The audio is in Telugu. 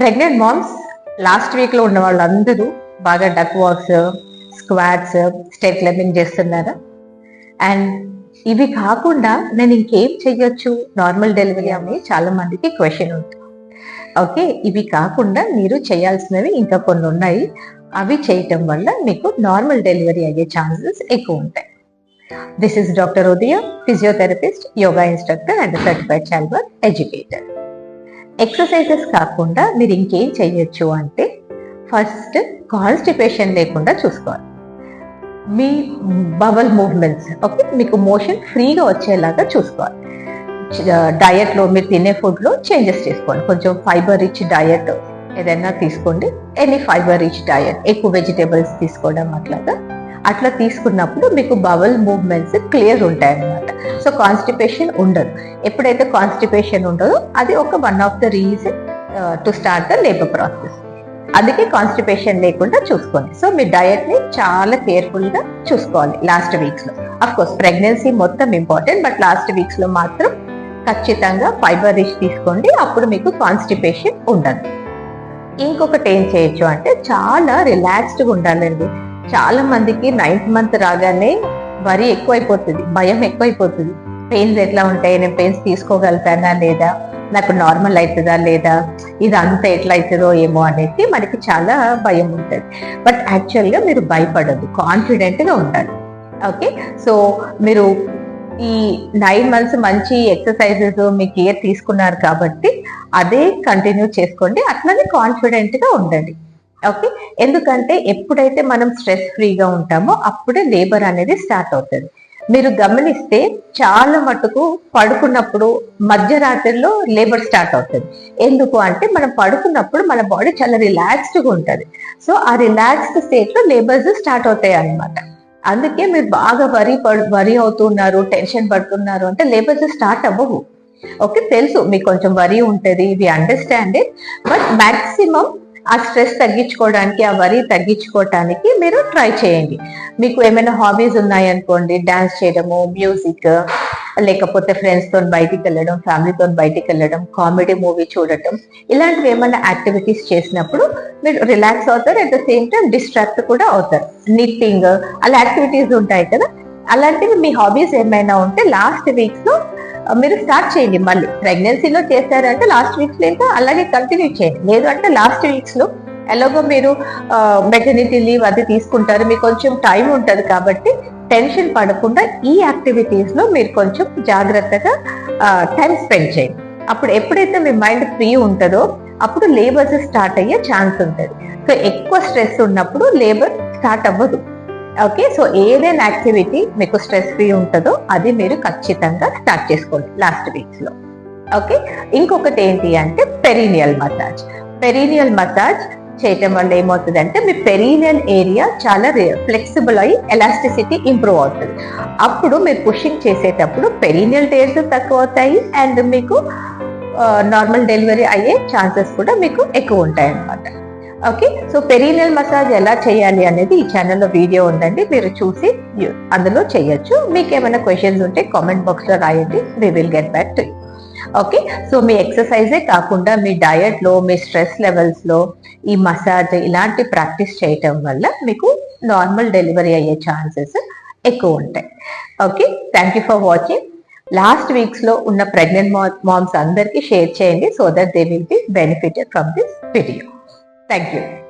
ప్రెగ్నెంట్ మామ్స్ లాస్ట్ వీక్లో ఉన్న వాళ్ళందరూ బాగా duck walks squats step climbing చేస్తున్నారు? అండ్ ఇవి కాకుండా నేను ఇంకేం చెయ్యొచ్చు? నార్మల్ డెలివరీ అనే చాలా మందికి క్వశ్చన్ ఉంటుంది. ఓకే ఇవి కాకుండా మీరు చేయాల్సినవి ఇంకా కొన్ని ఉన్నాయి. అవి చేయటం వల్ల మీకు నార్మల్ డెలివరీ అయ్యే ఛాన్సెస్ ఎక్కువ ఉంటాయి. This is doctor Udaya physiotherapist yoga instructor and certified child educator exercises కాకుండా మీరు ఇంకేం చేయొచ్చు అంటే ఫస్ట్ కాన్స్టిపేషన్ లేకుండా చూసుకోవాలి. మీ బబల్ మూవ్మెంట్స్ ఓకే? మీకు మోషన్ ఫ్రీగా వచ్చేలాగా చూసుకోవాలి. డయట్లో మీరు తినే ఫుడ్లో చేంజెస్ చేసుకోండి కొంచెం ఫైబర్ రిచ్ డయట్ ఏదైనా తీసుకోండి. ఎనీ ఫైబర్ రిచ్ డయట్ ఎక్కువ వెజిటేబుల్స్ తీసుకోవడం అట్లాగా అట్లా తీసుకున్నప్పుడు మీకు బబల్ మూవ్మెంట్స్ క్లియర్ ఉంటాయి అన్నమాట సో కాన్స్టిపేషన్ ఉండదు. ఎప్పుడైతే కాన్స్టిపేషన్ ఉండదో అది ఒక one of the reason to start the labour process అందుకే కాన్స్టిపేషన్ లేకుండా చూసుకోండి. సో మీ డయట్ని చాలా కేర్ఫుల్గా చూసుకోవాలి లాస్ట్ వీక్స్లో. అఫ్ కోర్స్ ప్రెగ్నెన్సీ మొత్తం ఇంపార్టెంట్ బట్ లాస్ట్ వీక్స్లో మాత్రం ఖచ్చితంగా ఫైబర్ రిచ్ తీసుకోండి. అప్పుడు మీకు కాన్స్టిపేషన్ ఉండదు. ఇంకొకటి ఏం చేయొచ్చు అంటే చాలా రిలాక్స్డ్గా ఉండాలండి. చాలా మందికి నైన్త్ మంత్ రాగానే వరి ఎక్కువైపోతుంది భయం ఎక్కువైపోతుంది. పెయిన్స్ ఎట్లా ఉంటాయి? నేను పెయిన్స్ తీసుకోగలుగుతానా లేదా? నాకు నార్మల్ అవుతుందా లేదా? ఇది అంత ఎట్లా అవుతుందో ఏమో అనేది మనకి చాలా భయం ఉంటుంది. బట్ యాక్చువల్గా మీరు భయపడదు కాన్ఫిడెంట్గా ఉండాలి. ఓకే సో మీరు ఈ నైన్ మంత్స్ మంచి ఎక్సర్సైజెస్ మీ కేర్ తీసుకున్నారు కాబట్టి అదే కంటిన్యూ చేసుకోండి. అట్లనే కాన్ఫిడెంట్గా ఉండండి. ఓకే ఎందుకంటే ఎప్పుడైతే మనం స్ట్రెస్ ఫ్రీగా ఉంటామో అప్పుడే లేబర్ అనేది స్టార్ట్ అవుతుంది. మీరు గమనిస్తే చాలా మటుకు పడుకున్నప్పుడు మధ్యరాత్రిలో లేబర్ స్టార్ట్ అవుతుంది. ఎందుకు అంటే మనం పడుకున్నప్పుడు మన బాడీ చాలా రిలాక్స్డ్గా ఉంటుంది. సో ఆ రిలాక్స్డ్ స్టేట్లో లేబర్స్ స్టార్ట్ అవుతాయి అన్నమాట. అందుకే మీరు బాగా వరి వరి అవుతున్నారు టెన్షన్ పడుతున్నారు అంటే లేబర్స్ స్టార్ట్ అవ్వవు. ఓకే తెలుసు మీకు కొంచెం వరి ఉంటుంది ఇది అండర్స్టాండ్ బట్ మాక్సిమం ఆ స్ట్రెస్ తగ్గించుకోవడానికి ఆ వరి తగ్గించుకోవటానికి మీరు ట్రై చేయండి. మీకు ఏమైనా హాబీస్ ఉన్నాయనుకోండి డాన్స్ చేయడము మ్యూజిక్ లేకపోతే ఫ్రెండ్స్తో బయటికి వెళ్ళడం ఫ్యామిలీతో బయటికి వెళ్ళడం కామెడీ మూవీ చూడటం ఇలాంటివి ఏమైనా యాక్టివిటీస్ చేసినప్పుడు మీరు రిలాక్స్ అవుతారు at the same time distract కూడా అవుతారు. నిట్టింగ్ అలా యాక్టివిటీస్ ఉంటాయి కదా అలాంటివి మీ హాబీస్ ఏమైనా ఉంటే లాస్ట్ వీక్స్ మీరు స్టార్ట్ చేయండి మళ్ళీ. ప్రెగ్నెన్సీలో చేశారంటే లాస్ట్ వీక్స్లో ఇంకా అలాగే కంటిన్యూ చేయండి. లేదు అంటే లాస్ట్ వీక్స్లో ఎలాగో మీరు మెటర్నిటీ లీవ్ అది తీసుకుంటారు. మీకు కొంచెం టైం ఉంటుంది కాబట్టి టెన్షన్ పడకుండా ఈ యాక్టివిటీస్లో మీరు కొంచెం జాగ్రత్తగా టైం స్పెండ్ చేయండి. అప్పుడు ఎప్పుడైతే మీ మైండ్ ఫ్రీ ఉంటుందో అప్పుడు లేబర్స్ స్టార్ట్ అయ్యే ఛాన్స్ ఉంటుంది. సో ఎక్కువ స్ట్రెస్ ఉన్నప్పుడు లేబర్ స్టార్ట్ అవ్వదు. ఓకే సో ఏదైనా యాక్టివిటీ మీకు స్ట్రెస్ ఫ్రీ ఉంటుందో అది మీరు ఖచ్చితంగా స్టార్ట్ చేసుకోండి లాస్ట్ వీక్స్లో. ఓకే ఇంకొకటి ఏంటి అంటే పెరీనియల్ మసాజ్ పెరీనియల్ మసాజ్ చేయటం వల్ల ఏమవుతుంది అంటే మీ పెరీనియల్ ఏరియా చాలా ఫ్లెక్సిబుల్ అయ్యి ఎలాస్టిసిటీ ఇంప్రూవ్ అవుతుంది. అప్పుడు మీరు పుషింగ్ చేసేటప్పుడు పెరీనియల్ డేస్ తక్కువ అవుతాయి అండ్ మీకు uh, నార్మల్ డెలివరీ అయ్యే ఛాన్సెస్ కూడా మీకు ఎక్కువ ఉంటాయి అన్నమాట ఓకే సో పెరీనల్ మసాజ్ ఎలా చేయాలి అనేది ఈ ఛానల్లో వీడియో ఉందండి. మీరు చూసి అందులో చేయొచ్చు. మీకు ఏమైనా క్వశ్చన్స్ ఉంటే కామెంట్ బాక్స్లో రాయండి. We will get back to okay so మీ ఎక్సర్సైజే కాకుండా మీ డయట్లో మీ స్ట్రెస్ లెవెల్స్లో ఈ మసాజ్ ఇలాంటి ప్రాక్టీస్ చేయటం వల్ల మీకు నార్మల్ డెలివరీ అయ్యే ఛాన్సెస్ ఎక్కువ ఉంటాయి. Okay thank you for watching last వీక్స్లో ఉన్న ప్రెగ్నెంట్ మామ్స్ అందరికీ షేర్ చేయండి so that they will be benefited from this video Thank you.